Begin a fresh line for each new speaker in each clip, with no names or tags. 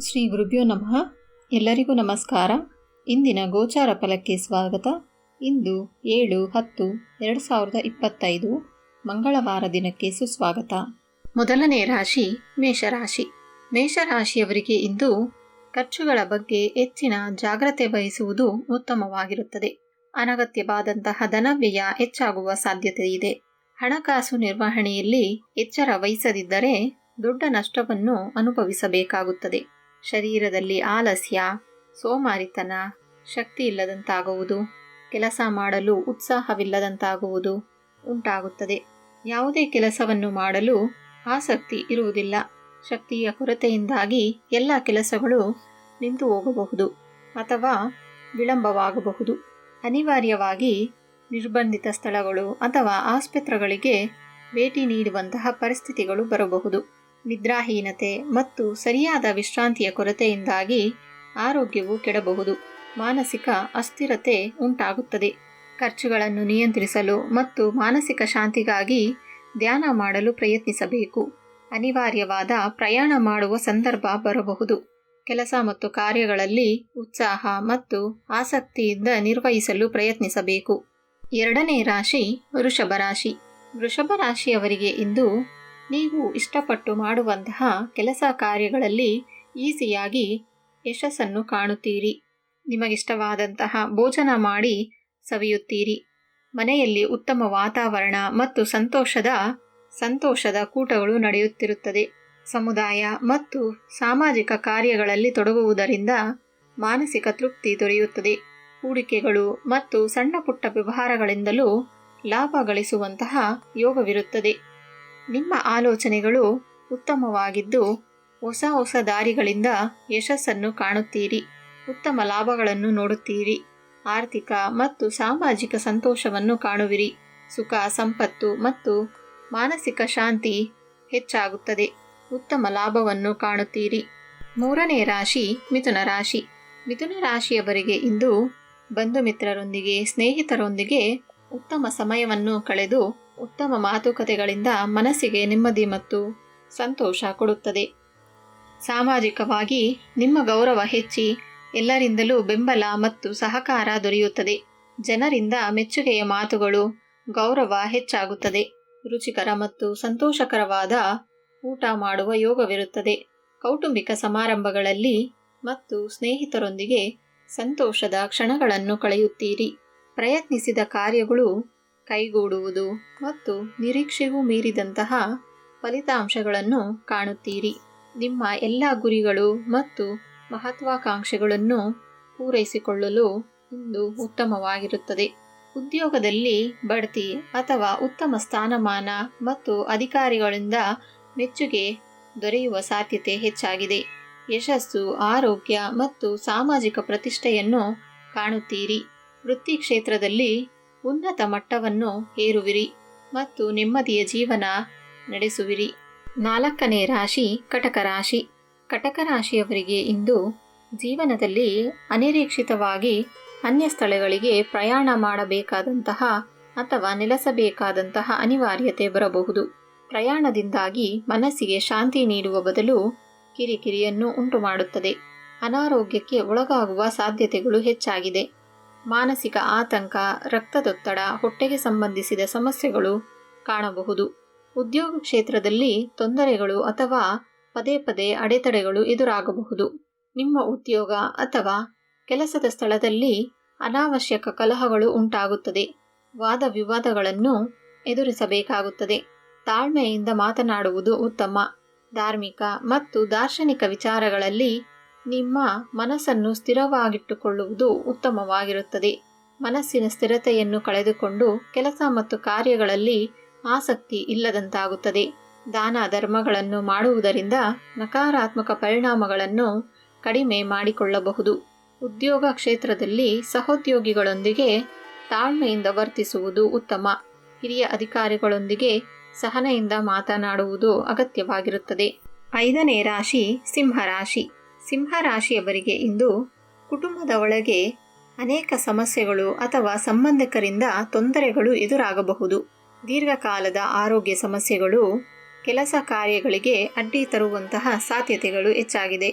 ಶ್ರೀ ಗುರುಭ್ಯೋ ನಮಃ. ಎಲ್ಲರಿಗೂ ನಮಸ್ಕಾರ. ಇಂದಿನ ಗೋಚಾರ ಫಲಕ್ಕೆ ಸ್ವಾಗತ. ಇಂದು ಏಳು ಹತ್ತು ಎರಡು ಸಾವಿರದ ಇಪ್ಪತ್ತೈದು ಮಂಗಳವಾರ ದಿನಕ್ಕೆ ಸುಸ್ವಾಗತ. ಮೊದಲನೇ ರಾಶಿ ಮೇಷರಾಶಿ. ಮೇಷರಾಶಿಯವರಿಗೆ ಇಂದು ಖರ್ಚುಗಳ ಬಗ್ಗೆ ಹೆಚ್ಚಿನ ಜಾಗ್ರತೆ ವಹಿಸುವುದು ಉತ್ತಮವಾಗಿರುತ್ತದೆ. ಅನಗತ್ಯವಾದಂತಹ ಧನವ್ಯಯ ಹೆಚ್ಚಾಗುವ ಸಾಧ್ಯತೆ ಇದೆ. ಹಣಕಾಸು ನಿರ್ವಹಣೆಯಲ್ಲಿ ಎಚ್ಚರ ವಹಿಸದಿದ್ದರೆ ದೊಡ್ಡ ನಷ್ಟವನ್ನು ಅನುಭವಿಸಬೇಕಾಗುತ್ತದೆ. ಶರೀರದಲ್ಲಿ ಆಲಸ್ಯ, ಸೋಮಾರಿತನ, ಶಕ್ತಿ ಇಲ್ಲದಂತಾಗುವುದು, ಕೆಲಸ ಮಾಡಲು ಉತ್ಸಾಹವಿಲ್ಲದಂತಾಗುವುದು ಉಂಟಾಗುತ್ತದೆ. ಯಾವುದೇ ಕೆಲಸವನ್ನು ಮಾಡಲು ಆಸಕ್ತಿ ಇರುವುದಿಲ್ಲ. ಶಕ್ತಿಯ ಕೊರತೆಯಿಂದಾಗಿ ಎಲ್ಲ ಕೆಲಸಗಳು ನಿಂತು ಹೋಗಬಹುದು ಅಥವಾ ವಿಳಂಬವಾಗಬಹುದು. ಅನಿವಾರ್ಯವಾಗಿ ನಿರ್ಬಂಧಿತ ಸ್ಥಳಗಳು ಅಥವಾ ಆಸ್ಪತ್ರೆಗಳಿಗೆ ಭೇಟಿ ನೀಡುವಂತಹ ಪರಿಸ್ಥಿತಿಗಳು ಬರಬಹುದು. ನಿದ್ರಾಹೀನತೆ ಮತ್ತು ಸರಿಯಾದ ವಿಶ್ರಾಂತಿಯ ಕೊರತೆಯಿಂದಾಗಿ ಆರೋಗ್ಯವು ಕೆಡಬಹುದು. ಮಾನಸಿಕ ಅಸ್ಥಿರತೆ ಉಂಟಾಗುತ್ತದೆ. ಖರ್ಚುಗಳನ್ನು ನಿಯಂತ್ರಿಸಲು ಮತ್ತು ಮಾನಸಿಕ ಶಾಂತಿಗಾಗಿ ಧ್ಯಾನ ಮಾಡಲು ಪ್ರಯತ್ನಿಸಬೇಕು. ಅನಿವಾರ್ಯವಾದ ಪ್ರಯಾಣ ಮಾಡುವ ಸಂದರ್ಭ ಬರಬಹುದು. ಕೆಲಸ ಮತ್ತು ಕಾರ್ಯಗಳಲ್ಲಿ ಉತ್ಸಾಹ ಮತ್ತು ಆಸಕ್ತಿಯಿಂದ ನಿರ್ವಹಿಸಲು ಪ್ರಯತ್ನಿಸಬೇಕು. ಎರಡನೇ ರಾಶಿ ವೃಷಭ ರಾಶಿ. ವೃಷಭ ರಾಶಿಯವರಿಗೆ ಇಂದು ನೀವು ಇಷ್ಟಪಟ್ಟು ಮಾಡುವಂತಹ ಕೆಲಸ ಕಾರ್ಯಗಳಲ್ಲಿ ಈಸಿಯಾಗಿ ಯಶಸ್ಸನ್ನು ಕಾಣುತ್ತೀರಿ. ನಿಮಗಿಷ್ಟವಾದಂತಹ ಭೋಜನ ಮಾಡಿ ಸವಿಯುತ್ತೀರಿ. ಮನೆಯಲ್ಲಿ ಉತ್ತಮ ವಾತಾವರಣ ಮತ್ತು ಸಂತೋಷದ ಸಂತೋಷದ ಕೂಟಗಳು ನಡೆಯುತ್ತಿರುತ್ತದೆ. ಸಮುದಾಯ ಮತ್ತು ಸಾಮಾಜಿಕ ಕಾರ್ಯಗಳಲ್ಲಿ ತೊಡಗುವುದರಿಂದ ಮಾನಸಿಕ ತೃಪ್ತಿ ದೊರೆಯುತ್ತದೆ. ಹೂಡಿಕೆಗಳು ಮತ್ತು ಸಣ್ಣ ಪುಟ್ಟ ವ್ಯವಹಾರಗಳಿಂದಲೂ ಲಾಭ ಗಳಿಸುವಂತಹ ಯೋಗವಿರುತ್ತದೆ. ನಿಮ್ಮ ಆಲೋಚನೆಗಳು ಉತ್ತಮವಾಗಿದ್ದು ಹೊಸ ಹೊಸ ದಾರಿಗಳಿಂದ ಯಶಸ್ಸನ್ನು ಕಾಣುತ್ತೀರಿ. ಉತ್ತಮ ಲಾಭಗಳನ್ನು ನೋಡುತ್ತೀರಿ. ಆರ್ಥಿಕ ಮತ್ತು ಸಾಮಾಜಿಕ ಸಂತೋಷವನ್ನು ಕಾಣುವಿರಿ. ಸುಖ, ಸಂಪತ್ತು ಮತ್ತು ಮಾನಸಿಕ ಶಾಂತಿ ಹೆಚ್ಚಾಗುತ್ತದೆ. ಉತ್ತಮ ಲಾಭವನ್ನು ಕಾಣುತ್ತೀರಿ. ಮೂರನೇ ರಾಶಿ ಮಿಥುನ ರಾಶಿ. ಮಿಥುನ ರಾಶಿಯವರಿಗೆ ಇಂದು ಬಂಧು ಮಿತ್ರರೊಂದಿಗೆ ಸ್ನೇಹಿತರೊಂದಿಗೆ ಉತ್ತಮ ಸಮಯವನ್ನು ಕಳೆದು ಉತ್ತಮ ಮಾತುಕತೆಗಳಿಂದ ಮನಸ್ಸಿಗೆ ನೆಮ್ಮದಿ ಮತ್ತು ಸಂತೋಷ ಕೊಡುತ್ತದೆ. ಸಾಮಾಜಿಕವಾಗಿ ನಿಮ್ಮ ಗೌರವ ಹೆಚ್ಚಿ ಎಲ್ಲರಿಂದಲೂ ಬೆಂಬಲ ಮತ್ತು ಸಹಕಾರ ದೊರೆಯುತ್ತದೆ. ಜನರಿಂದ ಮೆಚ್ಚುಗೆಯ ಮಾತುಗಳು ಗೌರವ ಹೆಚ್ಚಾಗುತ್ತದೆ. ರುಚಿಕರ ಮತ್ತು ಸಂತೋಷಕರವಾದ ಊಟ ಮಾಡುವ ಯೋಗವಿರುತ್ತದೆ. ಕೌಟುಂಬಿಕ ಸಮಾರಂಭಗಳಲ್ಲಿ ಮತ್ತು ಸ್ನೇಹಿತರೊಂದಿಗೆ ಸಂತೋಷದ ಕ್ಷಣಗಳನ್ನು ಕಳೆಯುತ್ತೀರಿ. ಪ್ರಯತ್ನಿಸಿದ ಕಾರ್ಯಗಳು ಕೈಗೂಡುವುದು ಮತ್ತು ನಿರೀಕ್ಷೆಗೂ ಮೀರಿದಂತಹ ಫಲಿತಾಂಶಗಳನ್ನು ಕಾಣುತ್ತೀರಿ. ನಿಮ್ಮ ಎಲ್ಲ ಗುರಿಗಳು ಮತ್ತು ಮಹತ್ವಾಕಾಂಕ್ಷೆಗಳನ್ನು ಪೂರೈಸಿಕೊಳ್ಳಲು ಇಂದು ಉತ್ತಮವಾಗಿರುತ್ತದೆ. ಉದ್ಯೋಗದಲ್ಲಿ ಬಡ್ತಿ ಅಥವಾ ಉತ್ತಮ ಸ್ಥಾನಮಾನ ಮತ್ತು ಅಧಿಕಾರಿಗಳಿಂದ ಮೆಚ್ಚುಗೆ ದೊರೆಯುವ ಸಾಧ್ಯತೆ ಹೆಚ್ಚಾಗಿದೆ. ಯಶಸ್ಸು, ಆರೋಗ್ಯ ಮತ್ತು ಸಾಮಾಜಿಕ ಪ್ರತಿಷ್ಠೆಯನ್ನು ಕಾಣುತ್ತೀರಿ. ವೃತ್ತಿ ಕ್ಷೇತ್ರದಲ್ಲಿ ಉನ್ನತ ಮಟ್ಟವನ್ನು ಏರುವಿರಿ ಮತ್ತು ನೆಮ್ಮದಿಯ ಜೀವನ ನಡೆಸುವಿರಿ. ನಾಲ್ಕನೇ ರಾಶಿ, ಕಟಕ ರಾಶಿ. ಕಟಕ ರಾಶಿಯವರಿಗೆ ಇಂದು ಜೀವನದಲ್ಲಿ ಅನಿರೀಕ್ಷಿತವಾಗಿ ಅನ್ಯ ಸ್ಥಳಗಳಿಗೆ ಪ್ರಯಾಣ ಮಾಡಬೇಕಾದಂತಹ ಅಥವಾ ನೆಲೆಸಬೇಕಾದಂತಹ ಅನಿವಾರ್ಯತೆ ಬರಬಹುದು. ಪ್ರಯಾಣದಿಂದಾಗಿ ಮನಸ್ಸಿಗೆ ಶಾಂತಿ ನೀಡುವ ಬದಲು ಕಿರಿಕಿರಿಯನ್ನು ಉಂಟುಮಾಡುತ್ತದೆ. ಅನಾರೋಗ್ಯಕ್ಕೆ ಒಳಗಾಗುವ ಸಾಧ್ಯತೆಗಳು ಹೆಚ್ಚಾಗಿದೆ. ಮಾನಸಿಕ ಆತಂಕ, ರಕ್ತದೊತ್ತಡ, ಹೊಟ್ಟೆಗೆ ಸಂಬಂಧಿಸಿದ ಸಮಸ್ಯೆಗಳು ಕಾಣಬಹುದು. ಉದ್ಯೋಗ ಕ್ಷೇತ್ರದಲ್ಲಿ ತೊಂದರೆಗಳು ಅಥವಾ ಪದೇ ಪದೇ ಅಡೆತಡೆಗಳು ಎದುರಾಗಬಹುದು. ನಿಮ್ಮ ಉದ್ಯೋಗ ಅಥವಾ ಕೆಲಸದ ಸ್ಥಳದಲ್ಲಿ ಅನಾವಶ್ಯಕ ಕಲಹಗಳು ಉಂಟಾಗುತ್ತದೆ. ವಾದ ವಿವಾದಗಳನ್ನು ಎದುರಿಸಬೇಕಾಗುತ್ತದೆ. ತಾಳ್ಮೆಯಿಂದ ಮಾತನಾಡುವುದು ಉತ್ತಮ. ಧಾರ್ಮಿಕ ಮತ್ತು ದಾರ್ಶನಿಕ ವಿಚಾರಗಳಲ್ಲಿ ನಿಮ್ಮ ಮನಸ್ಸನ್ನು ಸ್ಥಿರವಾಗಿಟ್ಟುಕೊಳ್ಳುವುದು ಉತ್ತಮವಾಗಿರುತ್ತದೆ. ಮನಸ್ಸಿನ ಸ್ಥಿರತೆಯನ್ನು ಕಳೆದುಕೊಂಡು ಕೆಲಸ ಮತ್ತು ಕಾರ್ಯಗಳಲ್ಲಿ ಆಸಕ್ತಿ ಇಲ್ಲದಂತಾಗುತ್ತದೆ. ದಾನ ಧರ್ಮಗಳನ್ನು ಮಾಡುವುದರಿಂದ ನಕಾರಾತ್ಮಕ ಪರಿಣಾಮಗಳನ್ನು ಕಡಿಮೆ ಮಾಡಿಕೊಳ್ಳಬಹುದು. ಉದ್ಯೋಗ ಕ್ಷೇತ್ರದಲ್ಲಿ ಸಹೋದ್ಯೋಗಿಗಳೊಂದಿಗೆ ತಾಳ್ಮೆಯಿಂದ ವರ್ತಿಸುವುದು ಉತ್ತಮ. ಹಿರಿಯ ಅಧಿಕಾರಿಗಳೊಂದಿಗೆ ಸಹನೆಯಿಂದ ಮಾತನಾಡುವುದು ಅಗತ್ಯವಾಗಿರುತ್ತದೆ. ಐದನೇ ರಾಶಿ ಸಿಂಹರಾಶಿ ಸಿಂಹರಾಶಿಯವರಿಗೆ ಇಂದು ಕುಟುಂಬದ ಒಳಗೆ ಅನೇಕ ಸಮಸ್ಯೆಗಳು ಅಥವಾ ಸಂಬಂಧಿಕರಿಂದ ತೊಂದರೆಗಳು ಎದುರಾಗಬಹುದು. ದೀರ್ಘಕಾಲದ ಆರೋಗ್ಯ ಸಮಸ್ಯೆಗಳು ಕೆಲಸ ಕಾರ್ಯಗಳಿಗೆ ಅಡ್ಡಿ ತರುವಂತಹ ಸಾಧ್ಯತೆಗಳು ಹೆಚ್ಚಾಗಿದೆ.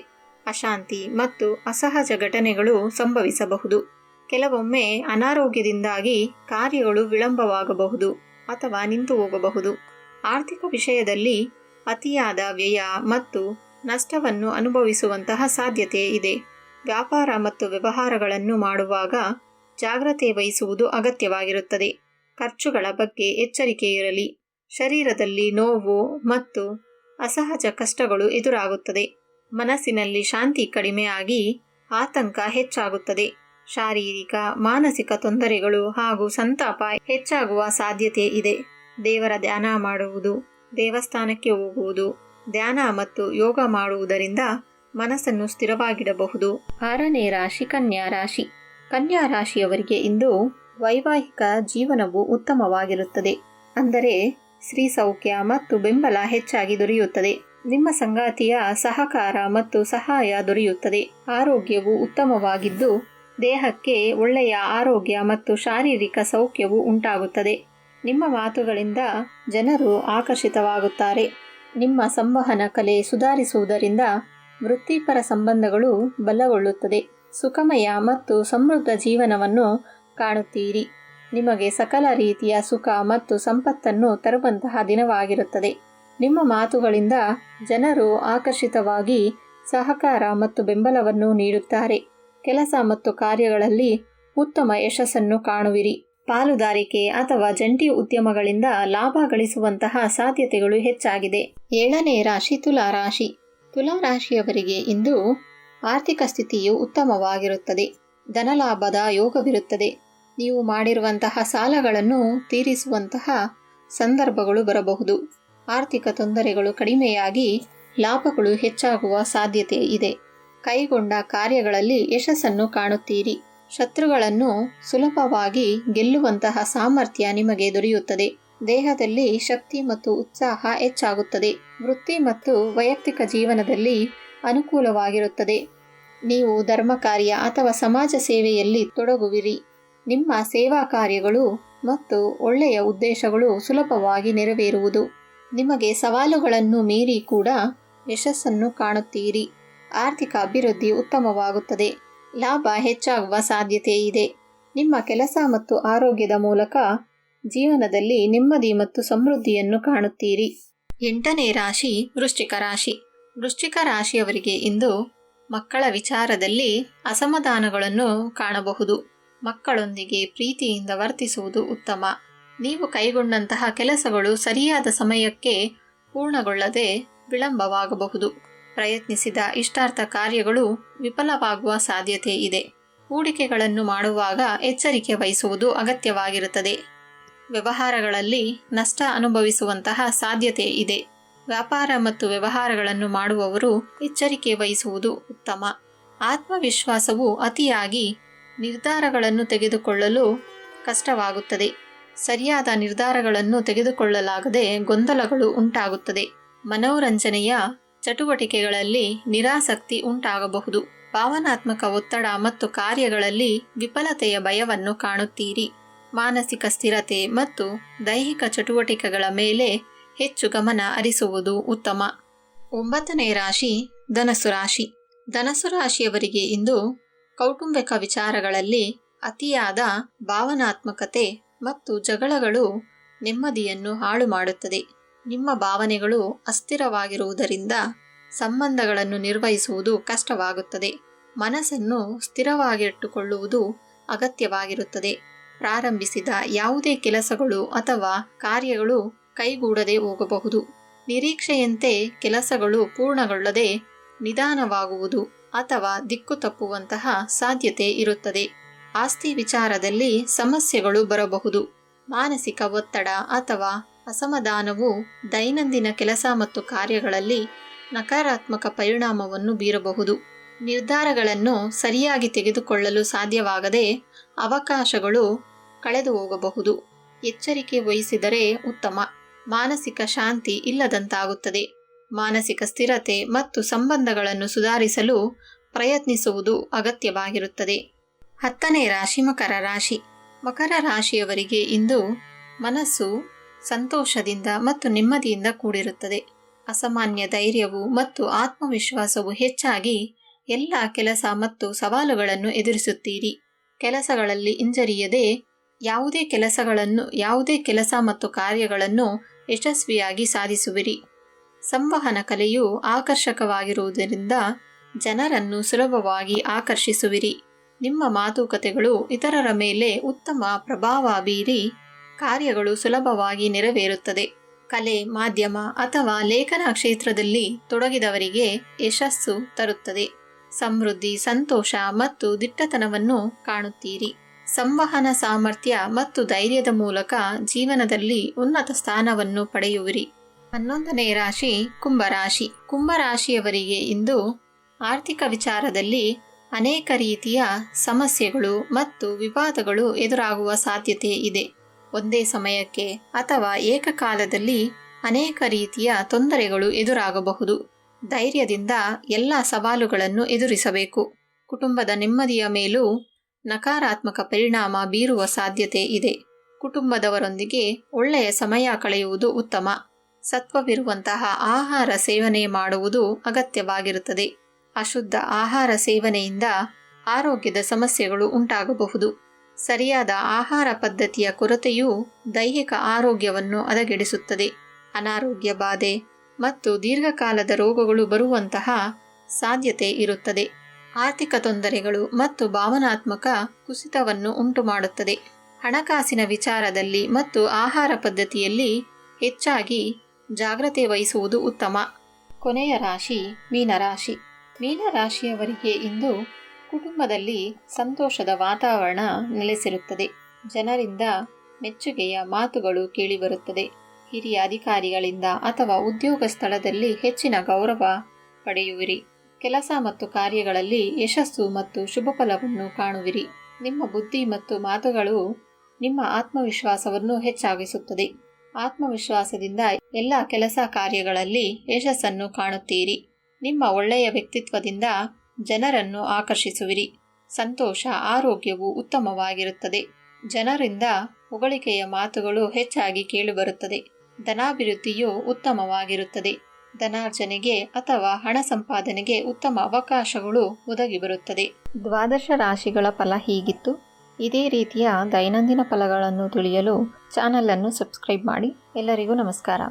ಅಶಾಂತಿ ಮತ್ತು ಅಸಹಜ ಘಟನೆಗಳು ಸಂಭವಿಸಬಹುದು. ಕೆಲವೊಮ್ಮೆ ಅನಾರೋಗ್ಯದಿಂದಾಗಿ ಕಾರ್ಯಗಳು ವಿಳಂಬವಾಗಬಹುದು ಅಥವಾ ನಿಂತು ಹೋಗಬಹುದು. ಆರ್ಥಿಕ ವಿಷಯದಲ್ಲಿ ಅತಿಯಾದ ವ್ಯಯ ಮತ್ತು ನಷ್ಟವನ್ನು ಅನುಭವಿಸುವಂತಹ ಸಾಧ್ಯತೆ ಇದೆ. ವ್ಯಾಪಾರ ಮತ್ತು ವ್ಯವಹಾರಗಳನ್ನು ಮಾಡುವಾಗ ಜಾಗ್ರತೆ ವಹಿಸುವುದು ಅಗತ್ಯವಾಗಿರುತ್ತದೆ. ಖರ್ಚುಗಳ ಬಗ್ಗೆ ಎಚ್ಚರಿಕೆ ಇರಲಿ. ಶರೀರದಲ್ಲಿ ನೋವು ಮತ್ತು ಅಸಹಜ ಕಷ್ಟಗಳು ಎದುರಾಗುತ್ತದೆ. ಮನಸ್ಸಿನಲ್ಲಿ ಶಾಂತಿ ಕಡಿಮೆಯಾಗಿ ಆತಂಕ ಹೆಚ್ಚಾಗುತ್ತದೆ. ಶಾರೀರಿಕ, ಮಾನಸಿಕ ತೊಂದರೆಗಳು ಹಾಗೂ ಸಂತಾಪ ಹೆಚ್ಚಾಗುವ ಸಾಧ್ಯತೆ ಇದೆ. ದೇವರ ಧ್ಯಾನ ಮಾಡುವುದು, ದೇವಸ್ಥಾನಕ್ಕೆ ಹೋಗುವುದು ಧ್ಯಾನ ಮತ್ತು ಯೋಗ ಮಾಡುವುದರಿಂದ ಮನಸ್ಸನ್ನು ಸ್ಥಿರವಾಗಿಡಬಹುದು. ಆರನೇ ರಾಶಿ, ಕನ್ಯಾ ರಾಶಿ. ಕನ್ಯಾ ರಾಶಿಯವರಿಗೆ ಇಂದು ವೈವಾಹಿಕ ಜೀವನವು ಉತ್ತಮವಾಗಿರುತ್ತದೆ. ಅಂದರೆ ಸ್ತ್ರೀ ಸೌಖ್ಯ ಮತ್ತು ಬೆಂಬಲ ಹೆಚ್ಚಾಗಿ ದೊರೆಯುತ್ತದೆ. ನಿಮ್ಮ ಸಂಗಾತಿಯ ಸಹಕಾರ ಮತ್ತು ಸಹಾಯ ದೊರೆಯುತ್ತದೆ. ಆರೋಗ್ಯವು ಉತ್ತಮವಾಗಿದ್ದು, ದೇಹಕ್ಕೆ ಒಳ್ಳೆಯ ಆರೋಗ್ಯ ಮತ್ತು ಶಾರೀರಿಕ ಸೌಖ್ಯವು ಉಂಟಾಗುತ್ತದೆ. ನಿಮ್ಮ ಮಾತುಗಳಿಂದ ಜನರು ಆಕರ್ಷಿತವಾಗುತ್ತಾರೆ. ನಿಮ್ಮ ಸಂವಹನ ಕಲೆ ಸುಧಾರಿಸುವುದರಿಂದ ವೃತ್ತಿಪರ ಸಂಬಂಧಗಳು ಬಲಗೊಳ್ಳುತ್ತದೆ. ಸುಖಮಯ ಮತ್ತು ಸಮೃದ್ಧ ಜೀವನವನ್ನು ಕಾಣುತ್ತೀರಿ. ನಿಮಗೆ ಸಕಲ ರೀತಿಯ ಸುಖ ಮತ್ತು ಸಂಪತ್ತನ್ನು ತರುವಂತಹ ದಿನವಾಗಿರುತ್ತದೆ. ನಿಮ್ಮ ಮಾತುಗಳಿಂದ ಜನರು ಆಕರ್ಷಿತವಾಗಿ ಸಹಕಾರ ಮತ್ತು ಬೆಂಬಲವನ್ನು ನೀಡುತ್ತಾರೆ. ಕೆಲಸ ಮತ್ತು ಕಾರ್ಯಗಳಲ್ಲಿ ಉತ್ತಮ ಯಶಸ್ಸನ್ನು ಕಾಣುವಿರಿ. ಪಾಲುದಾರಿಕೆ ಅಥವಾ ಜಂಟಿ ಉದ್ಯಮಗಳಿಂದ ಲಾಭ ಗಳಿಸುವಂತಹ ಸಾಧ್ಯತೆಗಳು ಹೆಚ್ಚಾಗಿದೆ. ಏಳನೇ ರಾಶಿ ತುಲಾ ರಾಶಿ. ತುಲಾ ರಾಶಿಯವರಿಗೆ ಇಂದು ಆರ್ಥಿಕ ಸ್ಥಿತಿಯು ಉತ್ತಮವಾಗಿರುತ್ತದೆ. ಧನಲಾಭದ ಯೋಗವಿರುತ್ತದೆ. ನೀವು ಮಾಡಿರುವಂತಹ ಸಾಲಗಳನ್ನು ತೀರಿಸುವಂತಹ ಸಂದರ್ಭಗಳು ಬರಬಹುದು. ಆರ್ಥಿಕ ತೊಂದರೆಗಳು ಕಡಿಮೆಯಾಗಿ ಲಾಭಗಳು ಹೆಚ್ಚಾಗುವ ಸಾಧ್ಯತೆ ಇದೆ. ಕೈಗೊಂಡ ಕಾರ್ಯಗಳಲ್ಲಿ ಯಶಸ್ಸನ್ನು ಕಾಣುತ್ತೀರಿ. ಶತ್ರುಗಳನ್ನು ಸುಲಭವಾಗಿ ಗೆಲ್ಲುವಂತಹ ಸಾಮರ್ಥ್ಯ ನಿಮಗೆ ದೊರೆಯುತ್ತದೆ. ದೇಹದಲ್ಲಿ ಶಕ್ತಿ ಮತ್ತು ಉತ್ಸಾಹ ಹೆಚ್ಚಾಗುತ್ತದೆ. ವೃತ್ತಿ ಮತ್ತು ವೈಯಕ್ತಿಕ ಜೀವನದಲ್ಲಿ ಅನುಕೂಲವಾಗಿರುತ್ತದೆ. ನೀವು ಧರ್ಮ ಕಾರ್ಯ ಅಥವಾ ಸಮಾಜ ಸೇವೆಯಲ್ಲಿ ತೊಡಗುವಿರಿ. ನಿಮ್ಮ ಸೇವಾ ಕಾರ್ಯಗಳು ಮತ್ತು ಒಳ್ಳೆಯ ಉದ್ದೇಶಗಳು ಸುಲಭವಾಗಿ ನೆರವೇರುವುದು. ನಿಮಗೆ ಸವಾಲುಗಳನ್ನು ಮೀರಿ ಕೂಡ ಯಶಸ್ಸನ್ನು ಕಾಣುತ್ತೀರಿ. ಆರ್ಥಿಕ ಅಭಿವೃದ್ಧಿ ಉತ್ತಮವಾಗುತ್ತದೆ. ಲಾಭ ಹೆಚ್ಚಾಗುವ ಸಾಧ್ಯತೆ ಇದೆ ನಿಮ್ಮ ಕೆಲಸ ಮತ್ತು ಆರೋಗ್ಯದ ಮೂಲಕ ಜೀವನದಲ್ಲಿ ನೆಮ್ಮದಿ ಮತ್ತು ಸಮೃದ್ಧಿಯನ್ನು ಕಾಣುತ್ತೀರಿ. ಎಂಟನೇ ರಾಶಿ, ವೃಶ್ಚಿಕ ರಾಶಿ. ವೃಶ್ಚಿಕ ರಾಶಿಯವರಿಗೆ ಇಂದು ಮಕ್ಕಳ ವಿಚಾರದಲ್ಲಿ ಅಸಮಾಧಾನಗಳನ್ನು ಕಾಣಬಹುದು. ಮಕ್ಕಳೊಂದಿಗೆ ಪ್ರೀತಿಯಿಂದ ವರ್ತಿಸುವುದು ಉತ್ತಮ. ನೀವು ಕೈಗೊಂಡಂತಹ ಕೆಲಸಗಳು ಸರಿಯಾದ ಸಮಯಕ್ಕೆ ಪೂರ್ಣಗೊಳ್ಳದೆ ವಿಳಂಬವಾಗಬಹುದು. ಪ್ರಯತ್ನಿಸಿದ ಇಷ್ಟಾರ್ಥ ಕಾರ್ಯಗಳು ವಿಫಲವಾಗುವ ಸಾಧ್ಯತೆ ಇದೆ. ಹೂಡಿಕೆಗಳನ್ನು ಮಾಡುವಾಗ ಎಚ್ಚರಿಕೆ ವಹಿಸುವುದು ಅಗತ್ಯವಾಗಿರುತ್ತದೆ. ವ್ಯವಹಾರಗಳಲ್ಲಿ ನಷ್ಟ ಅನುಭವಿಸುವಂತಹ ಸಾಧ್ಯತೆ ಇದೆ. ವ್ಯಾಪಾರ ಮತ್ತು ವ್ಯವಹಾರಗಳನ್ನು ಮಾಡುವವರು ಎಚ್ಚರಿಕೆ ವಹಿಸುವುದು ಉತ್ತಮ. ಆತ್ಮವಿಶ್ವಾಸವು ಅತಿಯಾಗಿ ನಿರ್ಧಾರಗಳನ್ನು ತೆಗೆದುಕೊಳ್ಳಲು ಕಷ್ಟವಾಗುತ್ತದೆ. ಸರಿಯಾದ ನಿರ್ಧಾರಗಳನ್ನು ತೆಗೆದುಕೊಳ್ಳಲಾಗದೆ ಗೊಂದಲಗಳು ಉಂಟಾಗುತ್ತದೆ. ಮನೋರಂಜನೆಯ ಚಟುವಟಿಕೆಗಳಲ್ಲಿ ನಿರಾಸಕ್ತಿ ಉಂಟಾಗಬಹುದು. ಭಾವನಾತ್ಮಕ ಒತ್ತಡ ಮತ್ತು ಕಾರ್ಯಗಳಲ್ಲಿ ವಿಫಲತೆಯ ಭಯವನ್ನು ಕಾಣುತ್ತೀರಿ. ಮಾನಸಿಕ ಸ್ಥಿರತೆ ಮತ್ತು ದೈಹಿಕ ಚಟುವಟಿಕೆಗಳ ಮೇಲೆ ಹೆಚ್ಚು ಗಮನ ಹರಿಸುವುದು ಉತ್ತಮ. ಒಂಬತ್ತನೇ ರಾಶಿ ಧನಸು ರಾಶಿ. ಧನಸು ರಾಶಿಯವರಿಗೆ ಇಂದು ಕೌಟುಂಬಿಕ ವಿಚಾರಗಳಲ್ಲಿ ಅತಿಯಾದ ಭಾವನಾತ್ಮಕತೆ ಮತ್ತು ಜಗಳಗಳು ನೆಮ್ಮದಿಯನ್ನು ಹಾಳು ಮಾಡುತ್ತದೆ. ನಿಮ್ಮ ಭಾವನೆಗಳು ಅಸ್ಥಿರವಾಗಿರುವುದರಿಂದ ಸಂಬಂಧಗಳನ್ನು ನಿರ್ವಹಿಸುವುದು ಕಷ್ಟವಾಗುತ್ತದೆ. ಮನಸ್ಸನ್ನು ಸ್ಥಿರವಾಗಿಟ್ಟುಕೊಳ್ಳುವುದು ಅಗತ್ಯವಾಗಿರುತ್ತದೆ. ಪ್ರಾರಂಭಿಸಿದ ಯಾವುದೇ ಕೆಲಸಗಳು ಅಥವಾ ಕಾರ್ಯಗಳು ಕೈಗೂಡದೆ ಹೋಗಬಹುದು. ನಿರೀಕ್ಷೆಯಂತೆ ಕೆಲಸಗಳು ಪೂರ್ಣಗೊಳ್ಳದೆ ನಿಧಾನವಾಗುವುದು ಅಥವಾ ದಿಕ್ಕು ತಪ್ಪುವಂತಹ ಸಾಧ್ಯತೆ ಇರುತ್ತದೆ. ಆಸ್ತಿ ವಿಚಾರದಲ್ಲಿ ಸಮಸ್ಯೆಗಳು ಬರಬಹುದು. ಮಾನಸಿಕ ಒತ್ತಡ ಅಥವಾ ಅಸಮಾಧಾನವು ದೈನಂದಿನ ಕೆಲಸ ಮತ್ತು ಕಾರ್ಯಗಳಲ್ಲಿ ನಕಾರಾತ್ಮಕ ಪರಿಣಾಮವನ್ನು ಬೀರಬಹುದು. ನಿರ್ಧಾರಗಳನ್ನು ಸರಿಯಾಗಿ ತೆಗೆದುಕೊಳ್ಳಲು ಸಾಧ್ಯವಾಗದೆ ಅವಕಾಶಗಳು ಕಳೆದು ಹೋಗಬಹುದು. ಎಚ್ಚರಿಕೆ ವಹಿಸಿದರೆ ಉತ್ತಮ. ಮಾನಸಿಕ ಶಾಂತಿ ಇಲ್ಲದಂತಾಗುತ್ತದೆ. ಮಾನಸಿಕ ಸ್ಥಿರತೆ ಮತ್ತು ಸಂಬಂಧಗಳನ್ನು ಸುಧಾರಿಸಲು ಪ್ರಯತ್ನಿಸುವುದು ಅಗತ್ಯವಾಗಿರುತ್ತದೆ. ಹತ್ತನೇ ರಾಶಿ ಮಕರ ರಾಶಿ. ಮಕರ ರಾಶಿಯವರಿಗೆ ಇಂದು ಮನಸ್ಸು ಸಂತೋಷದಿಂದ ಮತ್ತು ನೆಮ್ಮದಿಯಿಂದ ಕೂಡಿರುತ್ತದೆ. ಅಸಾಮಾನ್ಯ ಧೈರ್ಯವು ಮತ್ತು ಆತ್ಮವಿಶ್ವಾಸವು ಹೆಚ್ಚಾಗಿ ಎಲ್ಲ ಕೆಲಸ ಮತ್ತು ಸವಾಲುಗಳನ್ನು ಎದುರಿಸುತ್ತೀರಿ. ಕೆಲಸಗಳಲ್ಲಿ ಹಿಂಜರಿಯದೆ ಯಾವುದೇ ಕೆಲಸಗಳನ್ನು, ಯಾವುದೇ ಕೆಲಸ ಮತ್ತು ಕಾರ್ಯಗಳನ್ನು ಯಶಸ್ವಿಯಾಗಿ ಸಾಧಿಸುವಿರಿ. ಸಂವಹನ ಕಲೆಯು ಆಕರ್ಷಕವಾಗಿರುವುದರಿಂದ ಜನರನ್ನು ಸುಲಭವಾಗಿ ಆಕರ್ಷಿಸುವಿರಿ. ನಿಮ್ಮ ಮಾತುಕತೆಗಳು ಇತರರ ಮೇಲೆ ಉತ್ತಮ ಪ್ರಭಾವ ಬೀರಿ ಕಾರ್ಯಗಳು ಸುಲಭವಾಗಿ ನೆರವೇರುತ್ತದೆ. ಕಲೆ, ಮಾಧ್ಯಮ ಅಥವಾ ಲೇಖನ ಕ್ಷೇತ್ರದಲ್ಲಿ ತೊಡಗಿದವರಿಗೆ ಯಶಸ್ಸು ತರುತ್ತದೆ. ಸಮೃದ್ಧಿ, ಸಂತೋಷ ಮತ್ತು ದಿಟ್ಟತನವನ್ನು ಕಾಣುತ್ತೀರಿ. ಸಂವಹನ ಸಾಮರ್ಥ್ಯ ಮತ್ತು ಧೈರ್ಯದ ಮೂಲಕ ಜೀವನದಲ್ಲಿ ಉನ್ನತ ಸ್ಥಾನವನ್ನು ಪಡೆಯುವಿರಿ. ಹನ್ನೊಂದನೇ ರಾಶಿ, ಕುಂಭರಾಶಿ. ಕುಂಭರಾಶಿಯವರಿಗೆ ಇಂದು ಆರ್ಥಿಕ ವಿಚಾರದಲ್ಲಿ ಅನೇಕ ರೀತಿಯ ಸಮಸ್ಯೆಗಳು ಮತ್ತು ವಿವಾದಗಳು ಎದುರಾಗುವ ಸಾಧ್ಯತೆ ಇದೆ. ಒಂದೇ ಸಮಯಕ್ಕೆ ಅಥವಾ ಏಕಕಾಲದಲ್ಲಿ ಅನೇಕ ರೀತಿಯ ತೊಂದರೆಗಳು ಎದುರಾಗಬಹುದು. ಧೈರ್ಯದಿಂದ ಎಲ್ಲ ಸವಾಲುಗಳನ್ನು ಎದುರಿಸಬೇಕು. ಕುಟುಂಬದ ನೆಮ್ಮದಿಯ ಮೇಲೂ ನಕಾರಾತ್ಮಕ ಪರಿಣಾಮ ಬೀರುವ ಸಾಧ್ಯತೆ ಇದೆ. ಕುಟುಂಬದವರೊಂದಿಗೆ ಒಳ್ಳೆಯ ಸಮಯ ಕಳೆಯುವುದು ಉತ್ತಮ. ಸತ್ವವಿರುವಂತಹ ಆಹಾರ ಸೇವನೆ ಮಾಡುವುದು ಅಗತ್ಯವಾಗಿರುತ್ತದೆ. ಅಶುದ್ಧ ಆಹಾರ ಸೇವನೆಯಿಂದ ಆರೋಗ್ಯದ ಸಮಸ್ಯೆಗಳು ಉಂಟಾಗಬಹುದು. ಸರಿಯಾದ ಆಹಾರ ಪದ್ಧತಿಯ ಕೊರತೆಯು ದೈಹಿಕ ಆರೋಗ್ಯವನ್ನು ಹದಗೆಡಿಸುತ್ತದೆ. ಅನಾರೋಗ್ಯ ಬಾಧೆ ಮತ್ತು ದೀರ್ಘಕಾಲದ ರೋಗಗಳು ಬರುವಂತಹ ಸಾಧ್ಯತೆ ಇರುತ್ತದೆ. ಆರ್ಥಿಕ ತೊಂದರೆಗಳು ಮತ್ತು ಭಾವನಾತ್ಮಕ ಕುಸಿತವನ್ನು ಉಂಟುಮಾಡುತ್ತದೆ. ಹಣಕಾಸಿನ ವಿಚಾರದಲ್ಲಿ ಮತ್ತು ಆಹಾರ ಪದ್ಧತಿಯಲ್ಲಿ ಹೆಚ್ಚಾಗಿ ಜಾಗ್ರತೆ ವಹಿಸುವುದು ಉತ್ತಮ. ಕೊನೆಯ ರಾಶಿ ಮೀನರಾಶಿ. ಮೀನರಾಶಿಯವರಿಗೆ ಇಂದು ಕುಟುಂಬದಲ್ಲಿ ಸಂತೋಷದ ವಾತಾವರಣ ನೆಲೆಸಿರುತ್ತದೆ. ಜನರಿಂದ ಮೆಚ್ಚುಗೆಯ ಮಾತುಗಳು ಕೇಳಿಬರುತ್ತದೆ. ಹಿರಿಯ ಅಧಿಕಾರಿಗಳಿಂದ ಅಥವಾ ಉದ್ಯೋಗ ಸ್ಥಳದಲ್ಲಿ ಹೆಚ್ಚಿನ ಗೌರವ ಪಡೆಯುವಿರಿ. ಕೆಲಸ ಮತ್ತು ಕಾರ್ಯಗಳಲ್ಲಿ ಯಶಸ್ಸು ಮತ್ತು ಶುಭ ಫಲವನ್ನು ಕಾಣುವಿರಿ. ನಿಮ್ಮ ಬುದ್ಧಿ ಮತ್ತು ಮಾತುಗಳು ನಿಮ್ಮ ಆತ್ಮವಿಶ್ವಾಸವನ್ನು ಹೆಚ್ಚಾಗಿಸುತ್ತದೆ. ಆತ್ಮವಿಶ್ವಾಸದಿಂದ ಎಲ್ಲ ಕೆಲಸ ಕಾರ್ಯಗಳಲ್ಲಿ ಯಶಸ್ಸನ್ನು ಕಾಣುತ್ತೀರಿ. ನಿಮ್ಮ ಒಳ್ಳೆಯ ವ್ಯಕ್ತಿತ್ವದಿಂದ ಜನರನ್ನು ಆಕರ್ಷಿಸುವಿರಿ. ಸಂತೋಷ, ಆರೋಗ್ಯವು ಉತ್ತಮವಾಗಿರುತ್ತದೆ. ಜನರಿಂದ ಹೊಗಳಿಕೆಯ ಮಾತುಗಳು ಹೆಚ್ಚಾಗಿ ಕೇಳಿಬರುತ್ತದೆ. ಧನಾಭಿವೃದ್ಧಿಯು ಉತ್ತಮವಾಗಿರುತ್ತದೆ. ಧನಾರ್ಜನೆಗೆ ಅಥವಾ ಹಣ ಸಂಪಾದನೆಗೆ ಉತ್ತಮ ಅವಕಾಶಗಳು ಒದಗಿ ಬರುತ್ತದೆ ದ್ವಾದಶ ರಾಶಿಗಳ ಫಲ ಹೀಗಿತ್ತು. ಇದೇ ರೀತಿಯ ದೈನಂದಿನ ಫಲಗಳನ್ನು ತಿಳಿಯಲು ಚಾನಲನ್ನು ಸಬ್ಸ್ಕ್ರೈಬ್ ಮಾಡಿ. ಎಲ್ಲರಿಗೂ ನಮಸ್ಕಾರ.